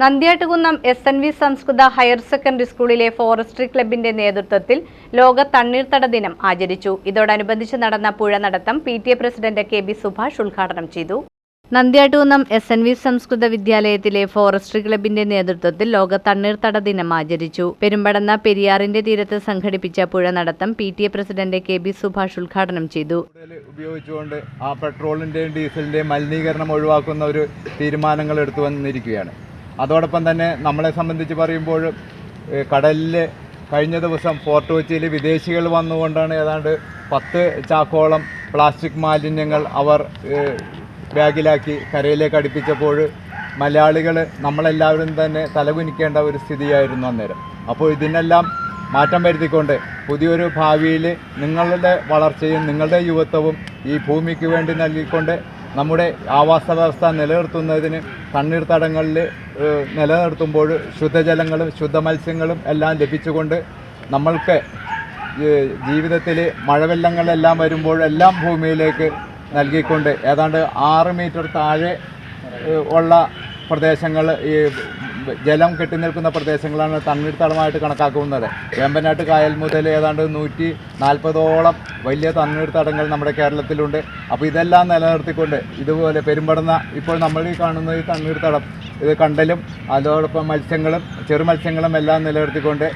Nandyattukunnam S N V സംസ്കൃത higher secondary സ്കൂളിലെ forestry ക്ലബിന്റെ നേതൃത്വത്തിൽ ലോക തണ്ണീർത്തട ദിനം ആചരിച്ചു. ഇതോടനുബന്ധിച്ച് നടന്ന പുഴ നടത്തം P T A president K B Subhash ഉദ്ഘാടനം ചെയ്തു. നന്ദ്യാട്ടുകുന്നം എസ് എൻ വി സംസ്കൃത വിദ്യാലയത്തിലെ ഫോറസ്ട്രി ക്ലബിന്റെ നേതൃത്വത്തിൽ ലോക തണ്ണീർത്തട ദിനം ആചരിച്ചു. പെരുമ്പടന്ന പെരിയാറിന്റെ തീരത്ത് സംഘടിപ്പിച്ച പുഴ നടത്തം P T A president K B Subhash ഉദ്ഘാടനം ചെയ്തു. ഉപയോഗിച്ചുകൊണ്ട് ആ പെട്രോളിന്റെയും ഡീസലിന്റെയും മലിനീകരണം ഒഴിവാക്കുന്ന ഒരു തീരുമാനങ്ങൾ എടുത്തു വന്നിരിക്കുകയാണ്. അതോടൊപ്പം തന്നെ നമ്മളെ സംബന്ധിച്ച് പറയുമ്പോൾ കടലിൽ കഴിഞ്ഞ ദിവസം ഫോർട്ട് കൊച്ചിയിൽ വിദേശികൾ വന്നുകൊണ്ടാണ് ഏതാണ്ട് പത്ത് ചാക്കോളം പ്ലാസ്റ്റിക് മാലിന്യങ്ങൾ അവർ ബാഗിലാക്കി കരയിലേക്ക് അടുപ്പിച്ചപ്പോൾ മലയാളികൾ നമ്മളെല്ലാവരും തന്നെ തലകുനിക്കേണ്ട ഒരു സ്ഥിതിയായിരുന്നു അന്നേരം. അപ്പോൾ ഇതിനെല്ലാം മാറ്റം വരുത്തിക്കൊണ്ട് പുതിയൊരു ഭാവിയിൽ നിങ്ങളുടെ വളർച്ചയും നിങ്ങളുടെ യുവത്വവും ഈ ഭൂമിക്ക് വേണ്ടി നൽകിക്കൊണ്ട് നമ്മുടെ ആവാസ വ്യവസ്ഥ നിലനിർത്തുന്നതിന് തണ്ണീർത്തടങ്ങളിൽ നിലനിർത്തുമ്പോൾ ശുദ്ധജലങ്ങളും ശുദ്ധ മത്സ്യങ്ങളും എല്ലാം ലഭിച്ചുകൊണ്ട് നമ്മൾക്ക് ജീവിതത്തിൽ മഴവെള്ളങ്ങളെല്ലാം വരുമ്പോഴെല്ലാം ഭൂമിയിലേക്ക് നൽകിക്കൊണ്ട് ഏതാണ്ട് ആറ് മീറ്റർ താഴെ ഉള്ള പ്രദേശങ്ങൾ ഈ ജലം കെട്ടി നിൽക്കുന്ന പ്രദേശങ്ങളാണ് തണ്ണീർത്തടമായിട്ട് കണക്കാക്കുന്നത്. വേമ്പനാട്ട് കായൽ മുതൽ ഏതാണ്ട് നൂറ്റി നാൽപ്പതോളം വലിയ തണ്ണീർത്തടങ്ങൾ നമ്മുടെ കേരളത്തിലുണ്ട്. അപ്പോൾ ഇതെല്ലാം നിലനിർത്തിക്കൊണ്ട് ഇതുപോലെ പെരുമ്പടന്ന ഇപ്പോൾ നമ്മൾ ഈ കാണുന്ന ഈ തണ്ണീർത്തടം ഇത് കണ്ടലും അതോടൊപ്പം മത്സ്യങ്ങളും ചെറുമത്സ്യങ്ങളും എല്ലാം നിലനിർത്തിക്കൊണ്ട്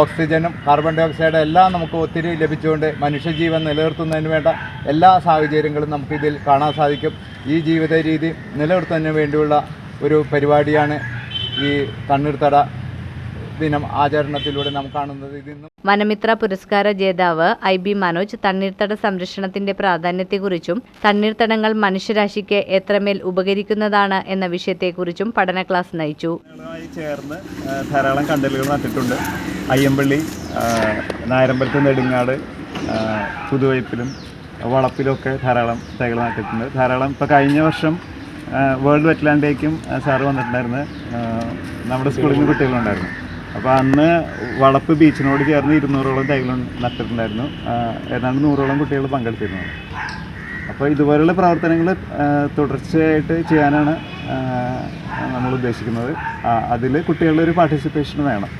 ഓക്സിജനും കാർബൺ ഡൈ ഓക്സൈഡും എല്ലാം നമുക്ക് ഒത്തിരി ലഭിച്ചുകൊണ്ട് മനുഷ്യജീവൻ നിലനിർത്തുന്നതിന് വേണ്ട എല്ലാ സാഹചര്യങ്ങളും നമുക്കിതിൽ കാണാൻ സാധിക്കും. ഈ ജീവിത രീതി നിലനിർത്തുന്നതിന് വേണ്ടിയുള്ള ഒരു പരിപാടിയാണ് ഈ തണ്ണീർത്തട ദിനം ആചരണത്തിലൂടെ നാം കാണുന്നത് ഇതിന്നും വനമിത്ര പുരസ്കാര ജേതാവ് ഐ ബി മനോജ് തണ്ണീർത്തട സംരക്ഷണത്തിന്റെ പ്രാധാന്യത്തെക്കുറിച്ചും തണ്ണീർത്തടങ്ങൾ മനുഷ്യരാശിക്ക് എത്രമേൽ ഉപകരിക്കുന്നതാണ് എന്ന വിഷയത്തെക്കുറിച്ചും പഠന ക്ലാസ് നയിച്ചു. ചേർന്ന് ധാരാളം കണ്ടലുകൾ നട്ടിട്ടുണ്ട്. അയ്യമ്പള്ളി നായരമ്പലത്ത് നെടുങ്ങാട് പുതുവയ്പ്പിലും വളപ്പിലും ഒക്കെ ധാരാളം തൈകൾ നട്ടിട്ടുണ്ട്. ധാരാളം ഇപ്പോൾ കഴിഞ്ഞ വർഷം വേൾഡ് വെറ്റ്ലാൻഡ് ഡേക്കും സാറ് വന്നിട്ടുണ്ടായിരുന്നു. നമ്മുടെ സ്കൂളിൽ നിന്ന് കുട്ടികളുണ്ടായിരുന്നു. അപ്പോൾ അന്ന് വളപ്പ് ബീച്ചിനോട് ചേർന്ന് ഇരുന്നൂറോളം തൈകൾ നട്ടിട്ടുണ്ടായിരുന്നു. ഏതാണ്ട് നൂറോളം കുട്ടികൾ പങ്കെടുത്തിരുന്നു. അപ്പോൾ ഇതുപോലുള്ള പ്രവർത്തനങ്ങൾ തുടർച്ചയായിട്ട് ചെയ്യാനാണ് നമ്മൾ ഉദ്ദേശിക്കുന്നത്. അതിൽ കുട്ടികളുടെ ഒരു പാർട്ടിസിപ്പേഷൻ വേണം.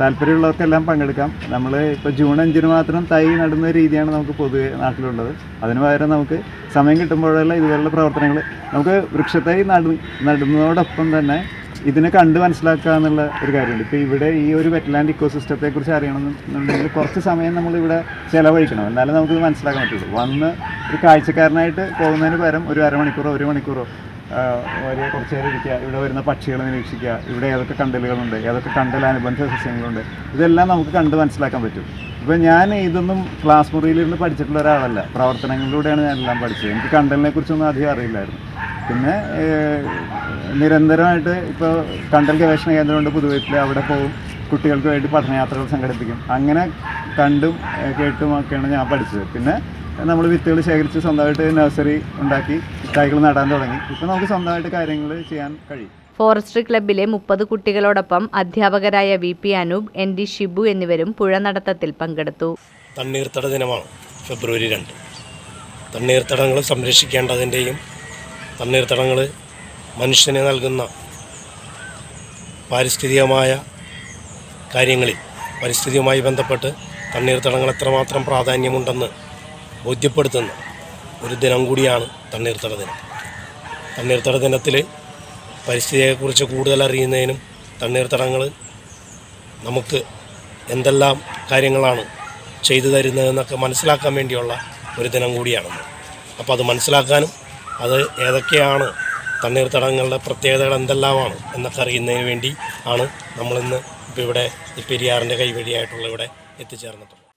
താല്പര്യമുള്ളവർക്കെല്ലാം പങ്കെടുക്കാം. നമ്മൾ ഇപ്പോൾ ജൂൺ അഞ്ചിന് മാത്രം തൈ നടുന്ന രീതിയാണ് നമുക്ക് പൊതുവെ നാട്ടിലുള്ളത്. അതിന് പകരം നമുക്ക് സമയം കിട്ടുമ്പോഴെല്ലാം ഇതുപോലുള്ള പ്രവർത്തനങ്ങൾ നമുക്ക് വൃക്ഷത്തൈ നടു നടുന്നതോടൊപ്പം തന്നെ ഇതിനെ കണ്ട് മനസ്സിലാക്കുക എന്നുള്ള ഒരു കാര്യമുണ്ട്. ഇപ്പോൾ ഇവിടെ ഈ ഒരു വെറ്റ്ലാൻഡ് ഇക്കോസിസ്റ്റത്തെ കുറിച്ച് അറിയണമെന്നുണ്ടെങ്കിൽ കുറച്ച് സമയം നമ്മളിവിടെ ചിലവഴിക്കണം. എന്നാലും നമുക്കിത് മനസ്സിലാക്കാൻ പറ്റുള്ളൂ. വന്ന് ഒരു കാഴ്ചക്കാരനായിട്ട് പോകുന്നതിന് പകരം ഒരു അരമണിക്കൂറോ ഒരു മണിക്കൂറോ ഒരു കുറച്ച് നേരം ഇരിക്കുക ഇവിടെ വരുന്ന പക്ഷികളെ നിരീക്ഷിക്കുക ഇവിടെ ഏതൊക്കെ കണ്ടലുകളുണ്ട് ഏതൊക്കെ കണ്ടൽ അനുബന്ധ സസ്യങ്ങളുണ്ട് ഇതെല്ലാം നമുക്ക് കണ്ട് മനസ്സിലാക്കാൻ പറ്റും. ഇപ്പം ഞാൻ ഇതൊന്നും ക്ലാസ് മുറിയിലിരുന്ന് പഠിച്ചിട്ടുള്ള ഒരാളല്ല. പ്രവർത്തനങ്ങളിലൂടെയാണ് ഞാൻ എല്ലാം പഠിച്ചത്. എനിക്ക് കണ്ടലിനെ കുറിച്ചൊന്നും അധികം അറിയില്ലായിരുന്നു. പിന്നെ നിരന്തരമായിട്ട് ഇപ്പോൾ കണ്ടൽ ഗവേഷണ കേന്ദ്രമുണ്ട് പുതുവൈപ്പിൽ അവിടെ പോകും കുട്ടികൾക്ക് വേണ്ടി പഠനയാത്രകൾ സംഘടിപ്പിക്കും. അങ്ങനെ കണ്ടും കേട്ടും ഒക്കെയാണ് ഞാൻ പഠിച്ചത്. പിന്നെ നമ്മൾ വിത്തുകൾ ശേഖരിച്ച് സ്വന്തമായിട്ട് നഴ്സറി ഉണ്ടാക്കി തൈകൾ നടാൻ തുടങ്ങി. ഇപ്പം നമുക്ക് സ്വന്തമായിട്ട് കാര്യങ്ങൾ ചെയ്യാൻ കഴിയും. ഫോറസ്ട്രി ക്ലബിലെ മുപ്പത് കുട്ടികളോടൊപ്പം അധ്യാപകരായ V P Anoop N D Shibu എന്നിവരും പുഴ നടത്തത്തിൽ പങ്കെടുത്തു. തണ്ണീർത്തട ദിനമാണ് ഫെബ്രുവരി രണ്ട്. തണ്ണീർത്തടങ്ങൾ സംരക്ഷിക്കേണ്ടതിന്റെയും തണ്ണീർത്തടങ്ങൾ മനുഷ്യന് നൽകുന്ന പാരിസ്ഥിതികമായ കാര്യങ്ങളിൽ പരിസ്ഥിതിയുമായി ബന്ധപ്പെട്ട് തണ്ണീർത്തടങ്ങൾ എത്രമാത്രം പ്രാധാന്യമുണ്ടെന്ന് ബോധ്യപ്പെടുത്തുന്ന. ഒരു ദിനം കൂടിയാണ് തണ്ണീർത്തട ദിനം. തണ്ണീർത്തട ദിനത്തിൽ പരിസ്ഥിതിയെക്കുറിച്ച് കൂടുതൽ അറിയുന്നതിനും തണ്ണീർത്തടങ്ങൾ നമുക്ക് എന്തെല്ലാം കാര്യങ്ങളാണ് ചെയ്തു തരുന്നതെന്നൊക്കെ മനസ്സിലാക്കാൻ വേണ്ടിയുള്ള ഒരു ദിനം കൂടിയാണെന്ന് അപ്പോൾ അത് മനസ്സിലാക്കാനും അത് ഏതൊക്കെയാണ് തണ്ണീർത്തടങ്ങളുടെ പ്രത്യേകതകൾ എന്തെല്ലാമാണ് എന്നൊക്കെ അറിയുന്നതിന് വേണ്ടി ആണ് നമ്മളിന്ന് ഇപ്പോൾ ഇവിടെ പെരിയാറിന്റെ കൈവഴിയായിട്ടുള്ള ഇവിടെ എത്തിച്ചേർന്നിട്ടുള്ളത്.